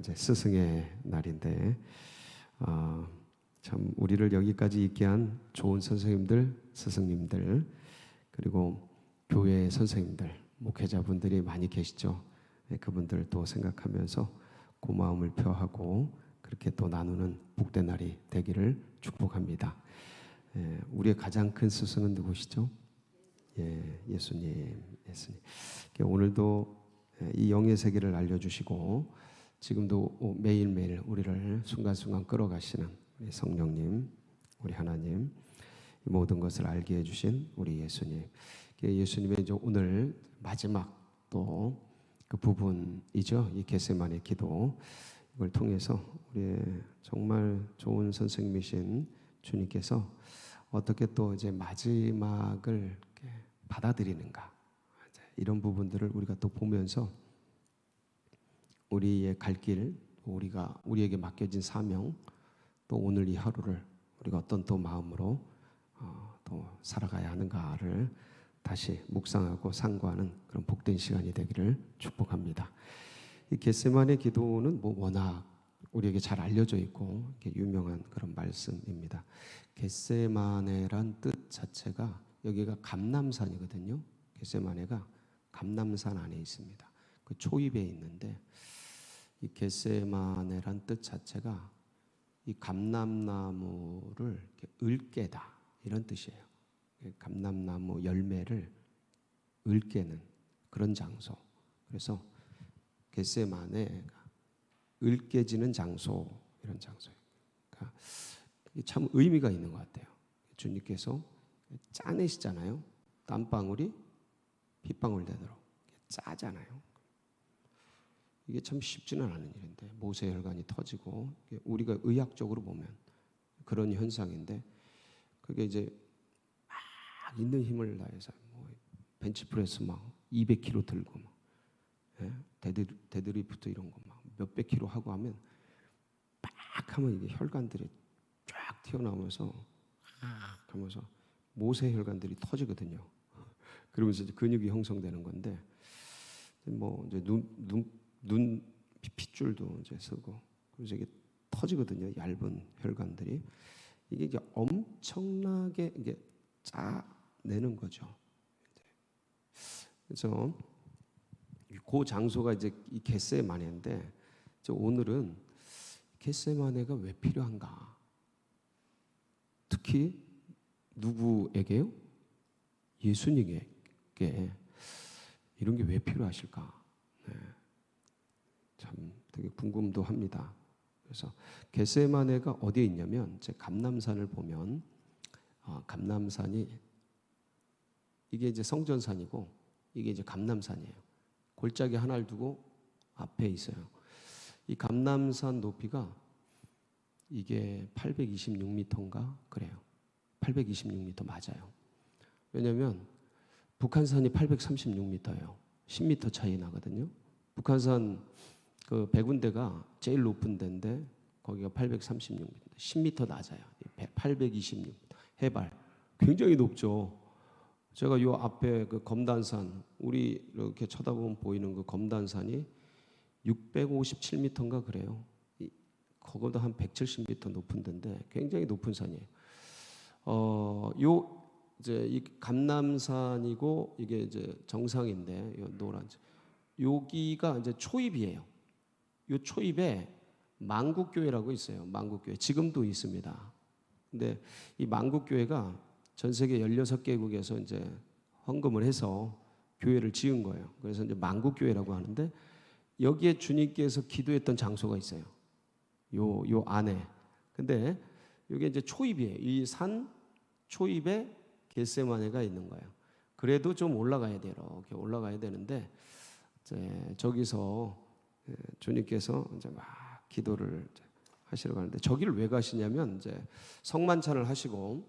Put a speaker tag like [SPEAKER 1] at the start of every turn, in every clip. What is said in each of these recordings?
[SPEAKER 1] 이제 스승의 날인데 어, 참 우리를 여기까지 있게 한 좋은 선생님들, 스승님들 그리고 교회 선생님들, 목회자분들이 많이 계시죠. 네, 그분들 또 생각하면서 고마움을 표하고 그렇게 또 나누는 복된 날이 되기를 축복합니다. 예, 우리의 가장 큰 스승은 누구시죠? 예, 예수님, 예수님. 오늘도 예, 이 영의 세계를 알려주시고 지금도 매일매일 우리를 순간순간 끌어가시는 우리 성령님, 우리 하나님, 이 모든 것을 알게 해주신 우리 예수님. 예수님의 이제 오늘 마지막 또 그 부분이죠. 이 게세만의 기도 이걸 통해서 우리 정말 좋은 선생님이신 주님께서 어떻게 또 이제 마지막을 받아들이는가 이런 부분들을 우리가 또 보면서 우리의 갈 길, 우리가 우리에게 맡겨진 사명, 또 오늘 이 하루를 우리가 어떤 또 마음으로 어, 또 살아가야 하는가를 다시 묵상하고 상고하는 그런 복된 시간이 되기를 축복합니다. 이 겟세만의 기도는 뭐 워낙 우리에게 잘 알려져 있고 유명한 그런 말씀입니다. 겟세마네란 뜻 자체가 여기가 감남산이거든요. 겟세마네가 감남산 안에 있습니다. 그 초입에 있는데 이 겟세마네란 뜻 자체가 이 감남나무를 읊게다 이런 뜻이에요. 감남나무 열매를 읊게는 그런 장소. 그래서 겟세마네가 읊게지는 장소 이런 장소예요. 그러니까 참 의미가 있는 것 같아요. 주님께서 짜내시잖아요. 땀방울이 빗방울 되도록 짜잖아요. 이게 참 쉽지는 않은 일인데 모세 혈관이 터지고 우리가 의학적으로 보면 그런 현상인데 그게 이제 막 있는 힘을 다해서 뭐 벤치프레스 막 200kg 들고 막 예? 데드 데드리프트 이런 거 막 몇백 킬로 하고 하면 빡 하면 이게 혈관들이 쫙 튀어나오면서 하면서 모세 혈관들이 터지거든요. 그러면서 이제 근육이 형성되는 건데 뭐 이제 눈 눈 눈 핏줄도 이제 쓰고 그래서 이게 터지거든요. 얇은 혈관들이 이게 이제 엄청나게 이게 짜내는 거죠. 그래서 그 장소가 이제 이 겟세마네인데 오늘은 겟세마네가 왜 필요한가? 특히 누구에게요? 예수님에게 이런 게 왜 필요하실까? 네. 참 되게 궁금도 합니다. 그래서 겟세마네가 어디에 있냐면 제 감남산을 보면 어, 감남산이 이게 이제 성전산이고 이게 이제 감남산이에요. 골짜기 하나를 두고 앞에 있어요. 이 감남산 높이가 이게 826m인가 그래요. 826m 맞아요. 왜냐하면 북한산이 836m예요. 10m 차이 나거든요. 북한산 그 백운대가 제일 높은 데인데 거기가 836m, 10m 낮아요. 826m 해발 굉장히 높죠. 제가 요 앞에 그 검단산 우리 이렇게 쳐다보면 보이는 그 검단산이 657m인가 그래요. 그거보다 한 170m 높은 데인데 굉장히 높은 산이에요. 어, 요 이제 이 감남산이고 이게 이제 정상인데 요 노란 여기가 이제 초입이에요. 요 초입에 만국교회라고 있어요. 만국교회 지금도 있습니다. 근데 이 만국교회가 전 세계 16개국에서 이제 헌금을 해서 교회를 지은 거예요. 그래서 이제 만국교회라고 하는데 여기에 주님께서 기도했던 장소가 있어요. 요, 요 안에. 근데 이게 이제 초입이에요. 이 산 초입에 겟세마네가 있는 거예요. 그래도 좀 올라가야 돼요. 이렇게 올라가야 되는데 저기서 예, 주님께서 이제 막 기도를 하시러 가는데 저기를 왜 가시냐면 이제 성만찬을 하시고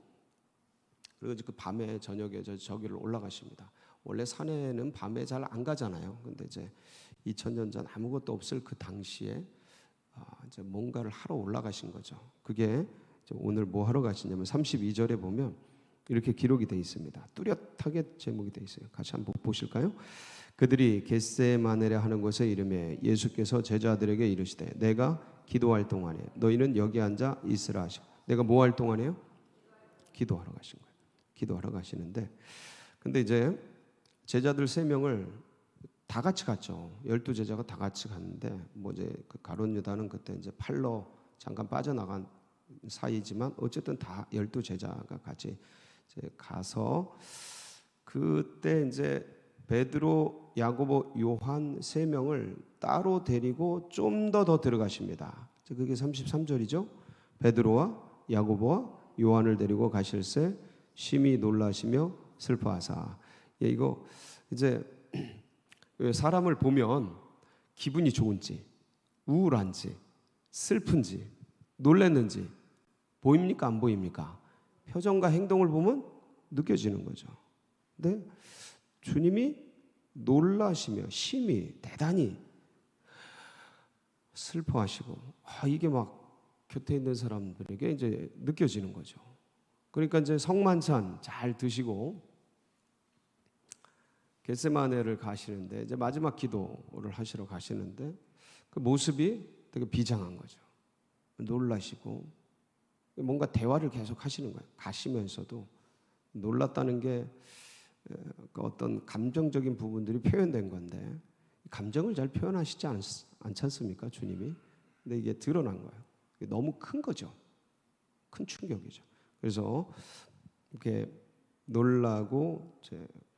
[SPEAKER 1] 그리고 그 밤에 저녁에 저 저기를 올라가십니다. 원래 산에는 밤에 잘 안 가잖아요. 근데 이제 2000년 전 아무것도 없을 그 당시에 아, 이제 뭔가를 하러 올라가신 거죠. 그게 오늘 뭐 하러 가시냐면 32절에 보면 이렇게 기록이 되어 있습니다. 뚜렷하게 제목이 되어 있어요. 같이 한번 보실까요? 그들이 겟세마네라 하는 곳에 이름에 예수께서 제자들에게 이르시되 내가 기도할 동안에 너희는 여기 앉아 있으라 하시고 내가 뭐 할 동안에요? 기도하러 가신 거예요. 기도하러 가시는데 근데 이제 제자들 세 명을 다 같이 갔죠. 열두 제자가 다 같이 갔는데 뭐 이제 그 가론 유다는 그때 이제 팔로 잠깐 빠져나간 사이지만 어쨌든 다 열두 제자가 같이 이제 가서 그때 이제 베드로, 야고보, 요한 세 명을 따로 데리고 좀 더 더 들어가십니다. 그게 33절이죠. 베드로와 야고보와 요한을 데리고 가실새 심히 놀라시며 슬퍼하사. 예, 이거 이제 사람을 보면 기분이 좋은지 우울한지 슬픈지 놀랐는지 보입니까 안 보입니까? 표정과 행동을 보면 느껴지는 거죠. 근데 주님이 놀라시며 심히 대단히 슬퍼하시고 아 이게 막 곁에 있는 사람들에게 이제 느껴지는 거죠. 그러니까 이제 성만찬 잘 드시고 겟세마네를 가시는데 이제 마지막 기도를 하시러 가시는데 그 모습이 되게 비장한 거죠. 놀라시고 뭔가 대화를 계속 하시는 거예요. 가시면서도 놀랐다는 게그 어떤 감정적인 부분들이 표현된 건데 감정을 잘 표현하시지 않, 않지 않습니까 주님이? 근데 이게 드러난 거예요. 너무 큰 거죠. 큰 충격이죠. 그래서 이렇게 놀라고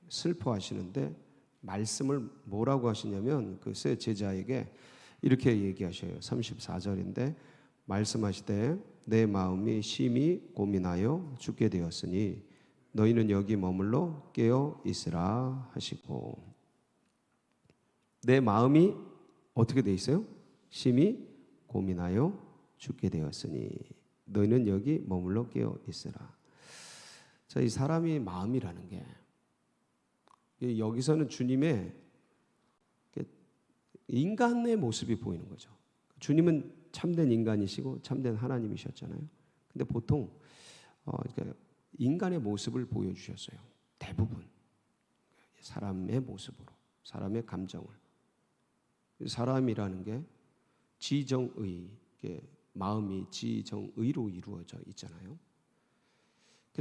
[SPEAKER 1] 슬퍼하시는데 말씀을 뭐라고 하시냐면 그세 제자에게 이렇게 얘기하셔요. 34절인데 말씀하시되 내 마음이 심히 고민하여 죽게 되었으니 너희는 여기 머물러 깨어 있으라 하시고 내 마음이 어떻게 돼 있어요? 심히 고민하여 죽게 되었으니 너희는 여기 머물러 깨어 있으라. 자, 이 사람이 마음이라는 게 여기서는 주님의 인간의 모습이 보이는 거죠. 주님은 참된 인간이시고 참된 하나님이셨잖아요. 근데 보통 어, 그러니까 인간의 모습을 보여주셨어요. 대부분 사람의 모습으로 사람의 감정을 사람이라는 게 지정의 마음이 지정의로 이루어져 있잖아요.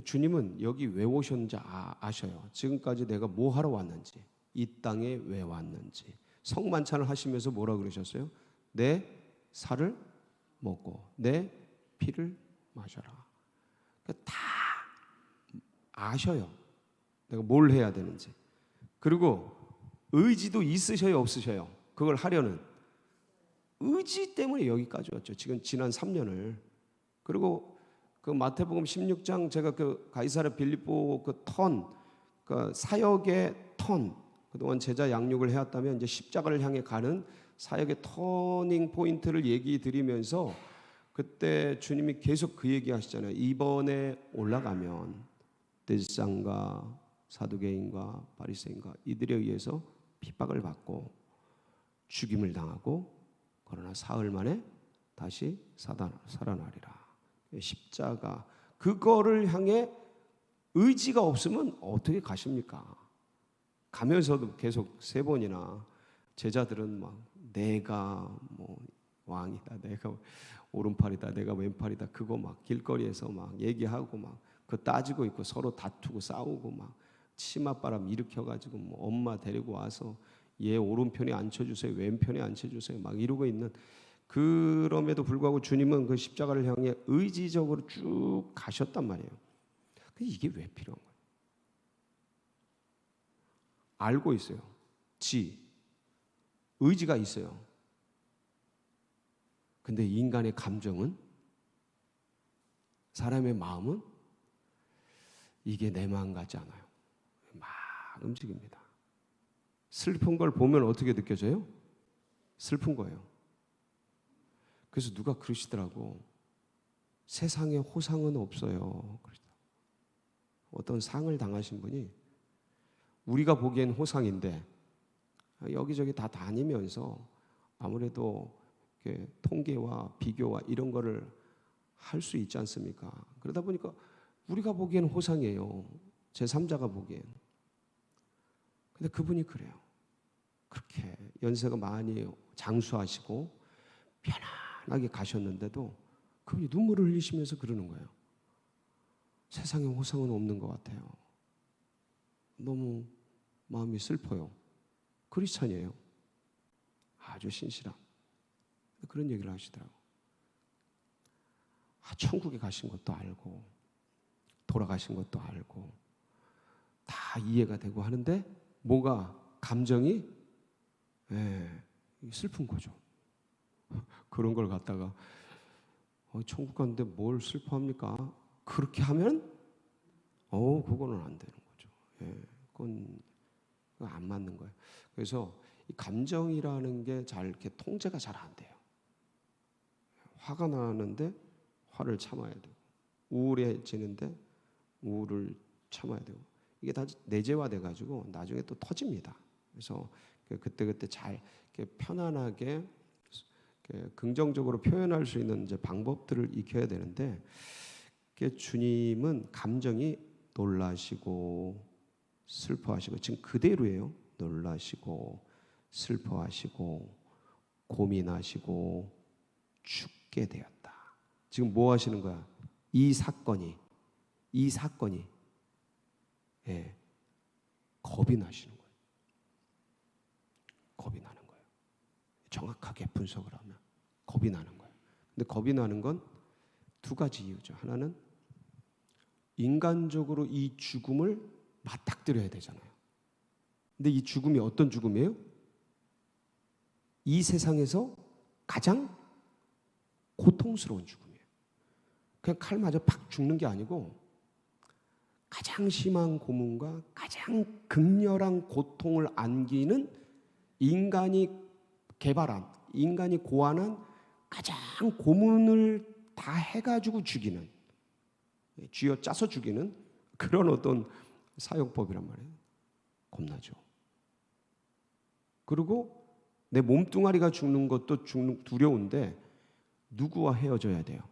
[SPEAKER 1] 주님은 여기 왜 오셨는지 아, 아셔요. 지금까지 내가 뭐 하러 왔는지, 이 땅에 왜 왔는지. 성만찬을 하시면서 뭐라 그러셨어요? 내 살을 먹고 내 피를 마셔라. 다 아셔요. 내가 뭘 해야 되는지. 그리고 의지도 있으셔요, 없으셔요? 그걸 하려는 의지 때문에 여기까지 왔죠. 지금 지난 3년을. 그리고 그 마태복음 16장 제가 그 가이사라 빌립보 그 턴, 그 사역의 턴, 그동안 제자 양육을 해왔다면 이제 십자가를 향해 가는 사역의 터닝 포인트를 얘기 드리면서 그때 주님이 계속 그 얘기 하시잖아요. 이번에 올라가면 대지상과 사두개인과 바리새인과 이들에 의해서 핍박을 받고 죽임을 당하고 그러나 사흘 만에 다시 살아나리라. 십자가 그거를 향해 의지가 없으면 어떻게 가십니까? 가면서도 계속 세 번이나 제자들은 막 내가 뭐 왕이다, 내가 오른팔이다, 내가 왼팔이다, 그거 막 길거리에서 막 얘기하고 막 그 따지고 있고 서로 다투고 싸우고 막 치맛바람 일으켜 가지고 뭐 엄마 데리고 와서 얘 오른편에 앉혀 주세요, 왼편에 앉혀 주세요, 막 이러고 있는 그럼에도 불구하고 주님은 그 십자가를 향해 의지적으로 쭉 가셨단 말이에요. 이게 왜 필요한 거예요? 알고 있어요. 지 의지가 있어요. 근데 인간의 감정은 사람의 마음은 이게 내 마음 같지 않아요. 막 움직입니다. 슬픈 걸 보면 어떻게 느껴져요? 슬픈 거예요. 그래서 누가 그러시더라고. 세상에 호상은 없어요. 어떤 상을 당하신 분이 우리가 보기엔 호상인데 여기저기 다 다니면서 아무래도 통계와 비교와 이런 거를 할 수 있지 않습니까? 그러다 보니까 우리가 보기엔 호상이에요. 제 3자가 보기엔. 근데 그분이 그래요. 그렇게 연세가 많이 장수하시고 편안하게 가셨는데도 그분이 눈물을 흘리시면서 그러는 거예요. 세상에 호상은 없는 것 같아요. 너무 마음이 슬퍼요. 크리스찬이에요. 아주 신실한 그런 얘기를 하시더라고. 아, 천국에 가신 것도 알고 돌아가신 것도 알고 다 이해가 되고 하는데 뭐가 감정이 예, 슬픈 거죠. 그런 걸 갖다가 어, 천국 갔는데 뭘 슬퍼합니까? 그렇게 하면 어 그거는 안 되는 거죠. 예, 그건 그건 안 맞는 거예요. 그래서 이 감정이라는 게 잘 이렇게 통제가 잘 안 돼요. 화가 나는데 화를 참아야 되고 우울해지는데 우울을 참아야 되고 이게 다 내재화돼 가지고 나중에 또 터집니다. 그래서 그때 그때 잘 편안하게 긍정적으로 표현할 수 있는 이제 방법들을 익혀야 되는데 주님은 감정이 놀라시고 슬퍼하시고 지금 그대로예요. 놀라시고 슬퍼하시고 고민하시고 죽게 되었다. 지금 뭐 하시는 거야? 이 사건이 이 사건이 예, 겁이 나시는 거예요. 겁이 나는 거예요. 정확하게 분석을 하면 겁이 나는 거예요. 근데 겁이 나는 건 두 가지 이유죠. 하나는 인간적으로 이 죽음을 맞닥뜨려야 되잖아요. 근데 이 죽음이 어떤 죽음이에요? 이 세상에서 가장 고통스러운 죽음이에요. 그냥 칼 맞아 팍 죽는 게 아니고 가장 심한 고문과 가장 극렬한 고통을 안기는 인간이 개발한 인간이 고안한 가장 고문을 다 해가지고 죽이는 쥐어 짜서 죽이는 그런 어떤 사용법이란 말이에요. 겁나죠. 그리고 내 몸뚱아리가 죽는 것도 죽는 두려운데 누구와 헤어져야 돼요?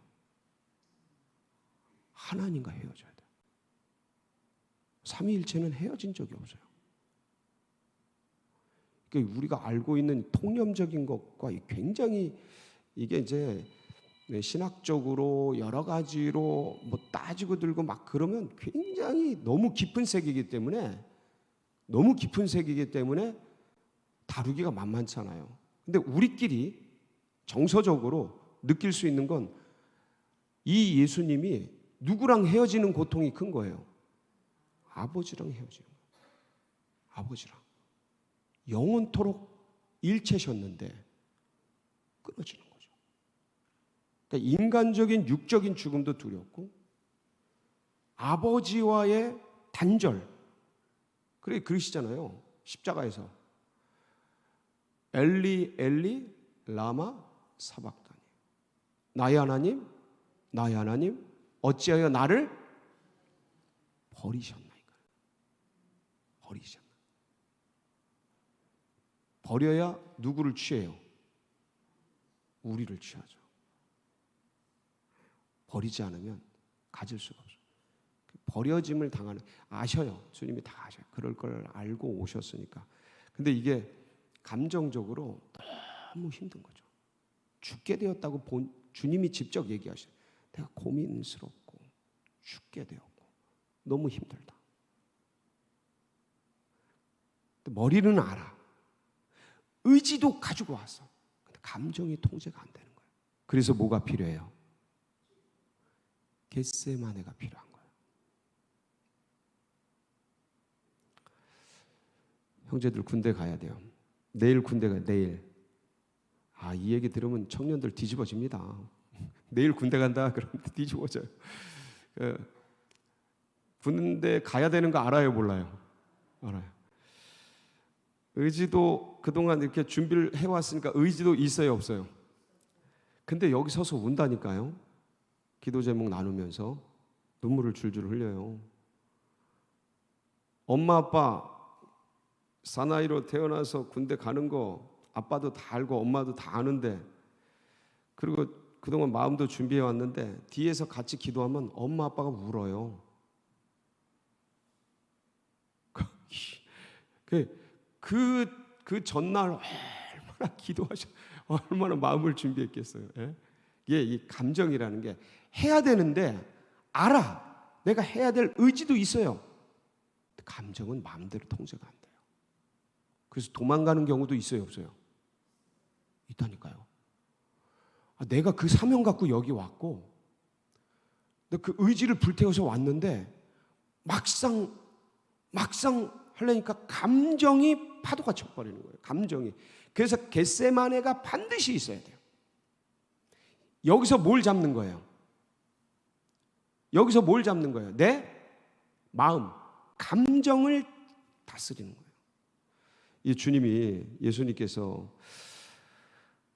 [SPEAKER 1] 하나님과 헤어져야 돼요. 삼위일체는 헤어진 적이 없어요. 그러니까 우리가 알고 있는 통념적인 것과 굉장히 이게 이제 신학적으로 여러 가지로 뭐 따지고 들고 막 그러면 굉장히 너무 깊은 세계이기 때문에 너무 깊은 세계이기 때문에 다루기가 만만찮아요. 근데 우리끼리 정서적으로 느낄 수 있는 건 이 예수님이 누구랑 헤어지는 고통이 큰 거예요. 아버지랑 헤어지는 거예요. 아버지랑. 영원토록 일체셨는데 끊어지는 거죠. 그러니까 인간적인 육적인 죽음도 두렵고 아버지와의 단절. 그래 그러시잖아요. 십자가에서 엘리 엘리 라마 사박다니. 나의 하나님, 나의 하나님, 어찌하여 나를 버리셨나이까? 버리셨나? 버려야 누구를 취해요? 우리를 취하죠. 버리지 않으면 가질 수가 없어요. 버려짐을 당하는 아셔요. 주님이 다 아셔요. 그럴 걸 알고 오셨으니까. 근데 이게 감정적으로 너무 힘든 거죠. 죽게 되었다고 본 주님이 직접 얘기하셔요. 내가 고민스럽고 죽게 되었고 너무 힘들다. 머리는 알아. 의지도 가지고 왔어. 근데 감정이 통제가 안 되는 거예요. 그래서 뭐가 필요해요? 겟세마네가 필요한 거예요. 형제들 군대 가야 돼요. 내일 군대 가 내일. 아, 이 얘기 들으면 청년들 뒤집어집니다. 내일 군대 간다 그러면 뒤집어져요. 그, 군대 가야 되는 거 알아요, 몰라요? 알아요. 의지도 그동안 이렇게 준비를 해왔으니까 의지도 있어요, 없어요? 근데 여기 서서 운다니까요. 기도 제목 나누면서 눈물을 줄줄 흘려요. 엄마 아빠 사나이로 태어나서 군대 가는 거 아빠도 다 알고 엄마도 다 아는데 그리고 그동안 마음도 준비해 왔는데 뒤에서 같이 기도하면 엄마 아빠가 울어요. 그, 그 그 전날 얼마나 기도하셔, 얼마나 마음을 준비했겠어요. 예? 이게 이 감정이라는 게 해야 되는데 알아. 내가 해야 될 의지도 있어요. 감정은 마음대로 통제가 안 돼요. 그래서 도망가는 경우도 있어요, 없어요? 있다니까요. 아, 내가 그 사명 갖고 여기 왔고, 그 의지를 불태워서 왔는데 막상 막상 하려니까 감정이 파도가 쳐버리는 거예요. 감정이. 그래서 겟세마네가 반드시 있어야 돼요. 여기서 뭘 잡는 거예요? 여기서 뭘 잡는 거예요? 내 마음, 감정을 다스리는 거예요. 이 주님이 예수님께서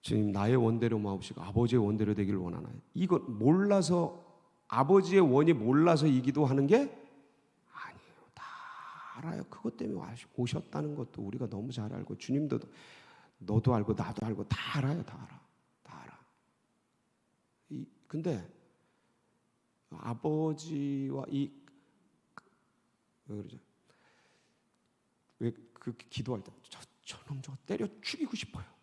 [SPEAKER 1] 주님 나의 원대로 마옵시고 아버지의 원대로 되기를 원하나요? 이거 몰라서 아버지의 원이 몰라서 이 기도 하는 게 아니에요. 다 알아요. 그것 때문에 오셨다는 것도 우리가 너무 잘 알고 주님도 너도 알고 나도 알고 다 알아요. 다 알아. 다 알아. 이 근데 아버지와 이왜 그러죠? 왜 그 기도할 때 저, 저놈 저거 때려 죽이고 싶어요.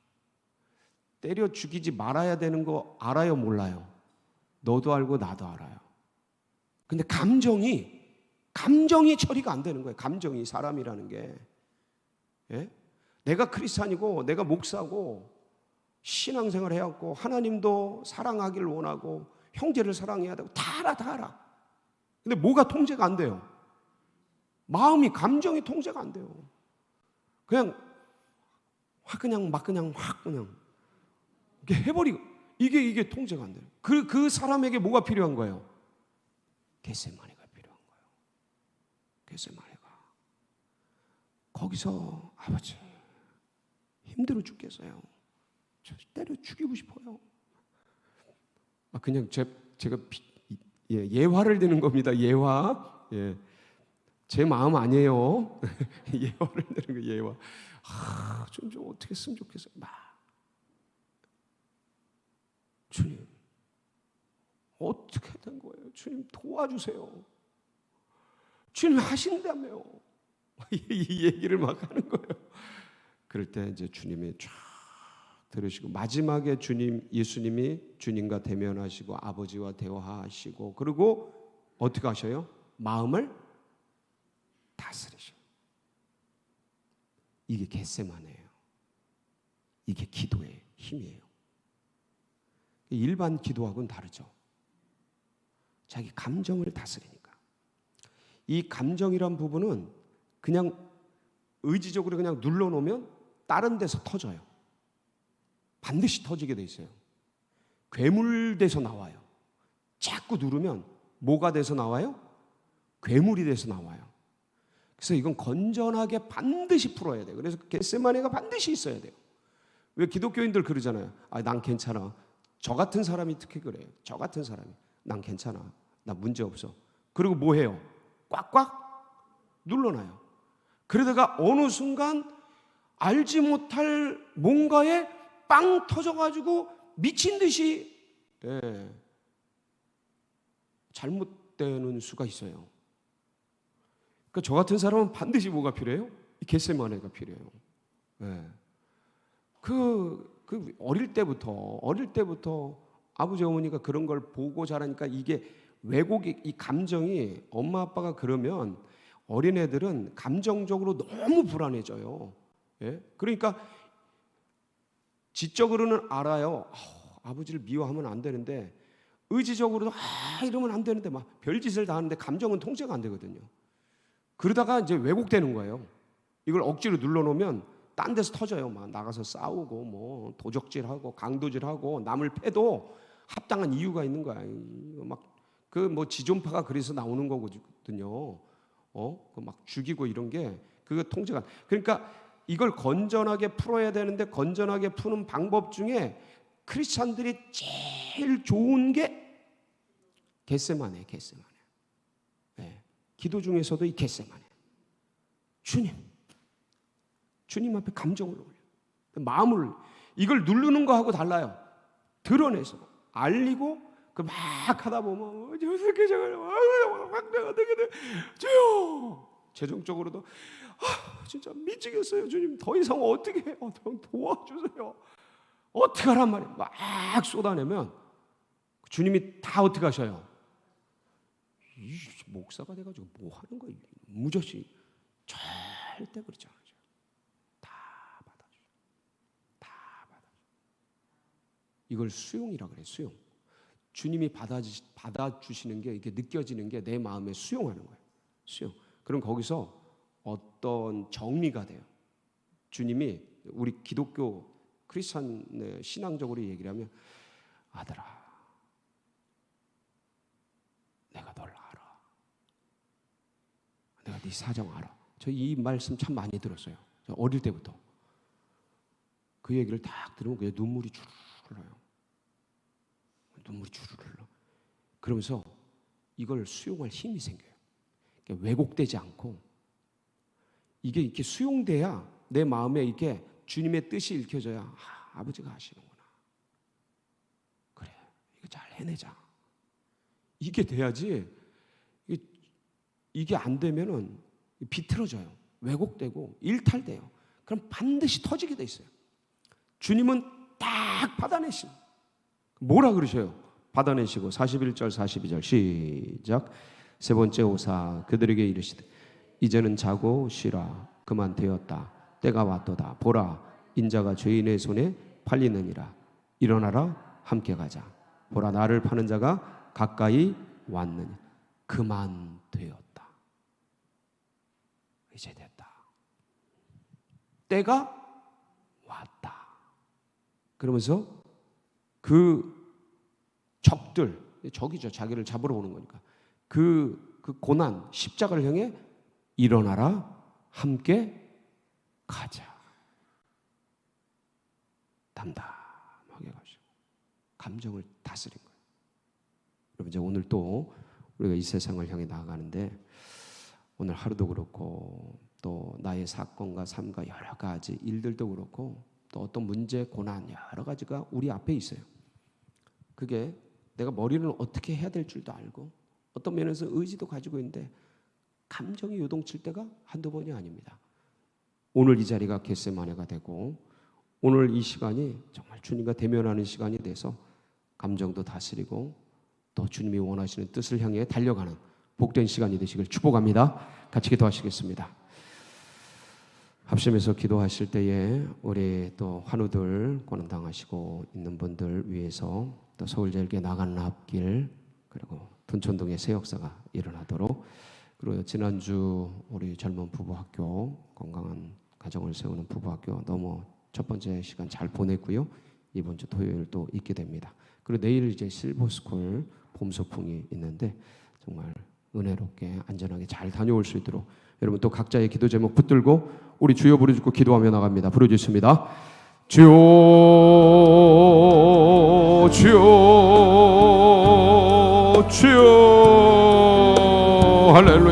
[SPEAKER 1] 때려 죽이지 말아야 되는 거 알아요, 몰라요? 너도 알고 나도 알아요. 근데 감정이 감정이 처리가 안 되는 거예요. 감정이 사람이라는 게. 예? 내가 크리스찬이고 내가 목사고 신앙생활 해왔고 하나님도 사랑하기를 원하고 형제를 사랑해야 되고 다 알아 다 알아. 근데 뭐가 통제가 안 돼요? 마음이 감정이 통제가 안 돼요. 그냥 확 그냥 막 그냥 확 그냥 이렇게 해버리고 이게 이게 통제가 안 돼요. 그그 사람에게 뭐가 필요한 거예요? 겟세마네가 필요한 거예요. 겟세마네가 거기서 아버지 힘들어 죽겠어요. 저 때려 죽이고 싶어요. 아 그냥 제 제가 비- 예, 예화를 드는 겁니다. 예화. 예. 제 마음 아니에요. 예화를 드는 거 예화. 아, 좀, 좀 어떻게 했으면 좋겠어요. 막 주님 어떻게 된 거예요? 주님 도와주세요. 주님 하신다며요. 이 얘기를 막 하는 거예요. 그럴 때 이제 주님이 쫙 들으시고 마지막에 주님 예수님이 주님과 대면하시고 아버지와 대화하시고 그리고 어떻게 하셔요? 마음을 다스리셔. 이게 겟세만이에요. 이게 기도의 힘이에요. 일반 기도하고는 다르죠. 자기 감정을 다스리니까. 이 감정이란 부분은 그냥 의지적으로 그냥 눌러놓으면 다른 데서 터져요. 반드시 터지게 돼 있어요. 괴물 돼서 나와요. 자꾸 누르면 뭐가 돼서 나와요? 괴물이 돼서 나와요. 그래서 이건 건전하게 반드시 풀어야 돼요. 그래서 겟세마네가 반드시 있어야 돼요. 왜 기독교인들 그러잖아요. 아, 난 괜찮아. 저 같은 사람이 특히 그래요. 저 같은 사람이 난 괜찮아. 나 문제 없어. 그리고 뭐 해요? 꽉꽉 눌러놔요. 그러다가 어느 순간 알지 못할 뭔가에 빵 터져가지고 미친 듯이 예, 잘못되는 수가 있어요. 그러니까 저 같은 사람은 반드시 뭐가 필요해요? 이 겟세마네가 필요해요. 예. 그, 그 어릴 때부터 어릴 때부터 아버지 어머니가 그런 걸 보고 자라니까 이게 왜곡이 이 감정이 엄마 아빠가 그러면 어린 애들은 감정적으로 너무 불안해져요. 예? 그러니까 지적으로는 알아요. 아우, 아버지를 미워하면 안 되는데 의지적으로도 아 이러면 안 되는데 막 별짓을 다 하는데 감정은 통제가 안 되거든요. 그러다가 이제 왜곡되는 거예요. 이걸 억지로 눌러놓으면 딴 데서 터져요. 막 나가서 싸우고 뭐 도적질하고 강도질하고 남을 패도 합당한 이유가 있는 거야. 막 그 뭐 지존파가 그래서 나오는 거거든요. 어? 그 막 죽이고 이런 게 그거 통제가 안- 그러니까 이걸 건전하게 풀어야 되는데 건전하게 푸는 방법 중에 크리스찬들이 제일 좋은 게 겟세마네, 겟세마네. 예. 기도 중에서도 이 겟세마네. 주님, 주님 앞에 감정을 올려, 마음을 이걸 누르는 거하고 달라요. 드러내서 알리고 그 막 하다 보면 저 새끼 저거 확 내가 어떻게 돼? 주요. 최종적으로도 아, 진짜 미치겠어요 주님. 더 이상 어떻게 해요 좀 도와주세요. 어떻게 하란 말이에요? 막 쏟아내면 주님이 다 어떻게 하셔요? 이 목사가 돼가지고 뭐 하는 거예요 무조시 절대 그렇지 않아요 다 받아줘 다 받아줘 이걸 수용이라 그래 수용 주님이 받아주, 받아 주시는 게 이게 느껴지는 게 내 마음에 수용하는 거예요 수용 그럼 거기서 어떤 정리가 돼요. 주님이 우리 기독교 크리스천 신앙적으로 얘기를 하면 아들아, 내가 널 알아. 내가 네 사정 알아. 저 이 말씀 참 많이 들었어요. 저 어릴 때부터 그 얘기를 딱 들으면 그냥 눈물이 주르르 흘러요. 눈물이 주르르 흘러. 그러면서 이걸 수용할 힘이 생겨요. 그러니까 왜곡되지 않고 이게 이렇게 수용돼야 내 마음에 이게 주님의 뜻이 읽혀져야 아, 아버지가 하시는구나. 그래, 이거 잘 해내자. 이게 돼야지 이게, 이게 안 되면은 비틀어져요. 왜곡되고 일탈돼요. 그럼 반드시 터지게 돼 있어요. 주님은 딱 받아내신. 뭐라 그러셔요? 받아내시고 41절 42절 시작. 세 번째 오사 그들에게 이르시되 이제는 자고 쉬라. 그만 되었다. 때가 왔도다. 보라 인자가 죄인의 손에 팔리느니라. 일어나라 함께 가자. 보라 나를 파는 자가 가까이 왔느니 그만 되었다. 이제 됐다. 때가 왔다. 그러면서 그 적들 적이죠 자기를 잡으러 오는 거니까 그, 그 고난 십자가를 향해 일어나라 함께 가자. 담담하게 가시고 감정을 다스린 거예요. 여러분 이제 오늘 또 우리가 이 세상을 향해 나아가는데 오늘 하루도 그렇고 또 나의 사건과 삶과 여러 가지 일들도 그렇고 또 어떤 문제, 고난 여러 가지가 우리 앞에 있어요. 그게 내가 머리를 어떻게 해야 될 줄도 알고 어떤 면에서 의지도 가지고 있는데 감정이 요동칠 때가 한두 번이 아닙니다. 오늘 이 자리가 겟세마네가 되고 오늘 이 시간이 정말 주님과 대면하는 시간이 돼서 감정도 다스리고 또 주님이 원하시는 뜻을 향해 달려가는 복된 시간이 되시길 축복합니다. 같이 기도하시겠습니다. 합심해서 기도하실 때에 우리 또 환우들 고난 당하시고 있는 분들 위해서 또 서울제일교회 나가는 앞길 그리고 둔촌동의 새 역사가 일어나도록 그리고 지난주 우리 젊은 부부학교 건강한 가정을 세우는 부부학교 너무 첫 번째 시간 잘 보냈고요. 이번 주 토요일 또 있게 됩니다. 그리고 내일 이제 실버스쿨 봄 소풍이 있는데 정말 은혜롭게 안전하게 잘 다녀올 수 있도록 여러분 또 각자의 기도 제목 붙들고 우리 주여 부르짖고 기도하며 나갑니다. 부르짖습니다. 주여 주여 주여 할렐루야